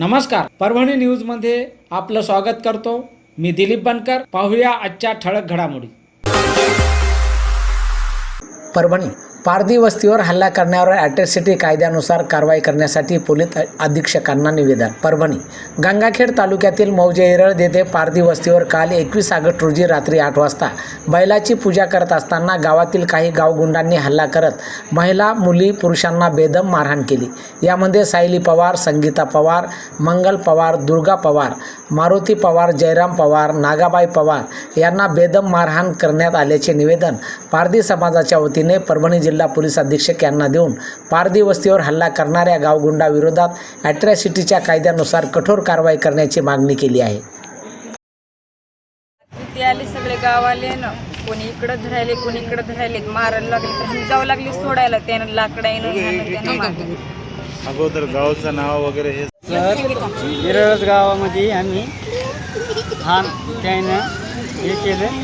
नमस्कार. परभणी न्यूजमध्ये आपलं स्वागत करतो. मी दिलीप बनकर. पाहूया आजच्या ठळक घडामोडी. परभणी पारधी वस्तीवर हल्ला करण्यावर अॅट्रॉसिटी कायद्यानुसार कारवाई करण्यासाठी पोलीस अधीक्षकांना निवेदन. परभणी गंगाखेड तालुक्यातील मौजे येरळ येथे पारधी वस्तीवर काल एकवीस ऑगस्ट रोजी रात्री आठ वाजता बैलाची पूजा करत असताना गावातील काही गावगुंडांनी हल्ला करत महिला मुली पुरुषांना बेदम मारहाण केली. यामध्ये सायली पवार संगीता पवार मंगल पवार दुर्गा पवार मारुती पवार जयराम पवार नागाबाई पवार यांना बेदम मारहाण करण्यात आल्याचे निवेदन पारधी समाजाच्या वतीने परभणी जिल्हा पोलीस अधीक्षक यांना देऊन पारधी वस्तीवर हल्ला करणाऱ्या गावगुंडाविरोधात अॅट्रॉसिटीच्या कायद्यानुसार कठोर कारवाई करण्याची मागणी केली आहे. ते आले सगळे गावाले ना. कोणी इकडं धरायले कोणी इकडं धरायले मारायला लागले तर आम्ही जाऊ लागली सोडायला. त्यानं त्यानं मारलं. अगोदर गावचं नाव वगैरे हे तर विरळच गावामध्ये आम्ही हा त्यानं हे केलं.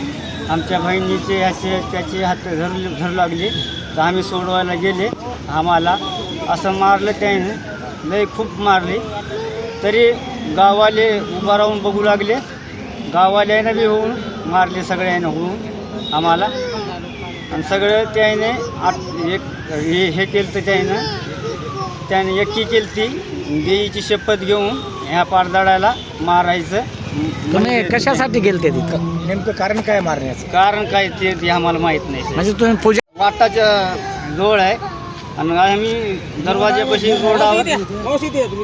आमच्या बहिणीचे असे त्याचे हात धरले धरू लागले. तर आम्ही सोडवायला गेले. आम्हाला असं मारलं त्यानं. लय खूप मारले. तरी गावाले उभा राहून बघू लागले. गावाल्यानं बी होऊन मारले सगळ्यानं होऊन आम्हाला. आणि सगळं त्याने आत एक हे हे केलं तर त्यानं. त्याने एकटी केली ती. देवीची शपथ घेऊन ह्या पारदाडाला मारायचं. तुम्ही कशासाठी गेलते तिथं? नेमकं कारण काय मारण्याचं? कारण काय ते ते आम्हाला माहीत नाही म्हणजे तुम्ही पूजा वाटाच्या जवळ आहे. आणि आम्ही दरवाजापाशी रोडावर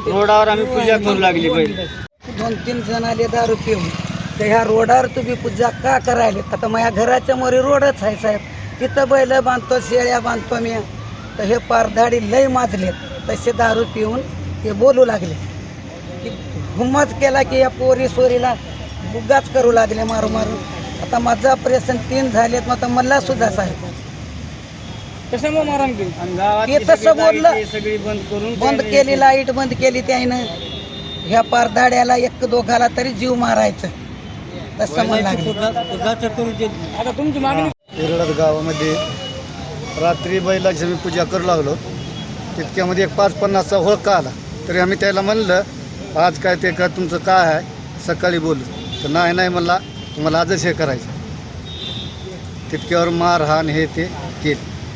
रोडावर आम्ही पूजा करू लागली पहिले. दोन तीन जण आले दारू पिऊन. तर ह्या रोडावर तुम्ही पूजा का करायले? आता माझ्या घराच्या मोरी रोडच आहे साहेब. तिथं बैल बांधतो शेळ्या बांधतो मी. तर हे पारधाडी लय माजलेत. तसे दारू पिऊन ते बोलू लागले. की हुम्मत केला की या पोरी सोरीला बुगाच करू लागले मारू मारू. आता माझं ऑपरेशन तीन झालेत मग आता मला सुद्धा साहेब. आणि गावातली ते तसं सगळी बोललं. हे सगळी बंद करून बंद त्याने- केली लाइट बंद केली त्यानं. ह्या पारधाड्याला एक दोघाला तरी जीव मारायचं. तसं मला लागलं. इरळद गावामध्ये रात्री बैलाची मी पूजा करू लागलो. तितक्यामध्ये एक पाच पन्नासचा होळका आला. तरी आम्ही त्याला म्हणलं आज काय ते का तुमचं काय आहे? सकाळी बोलू तर नाही नाही म्हणला. तुम्हाला आजच हे करायचं. तितक्यावर मारहाण हे ते केली.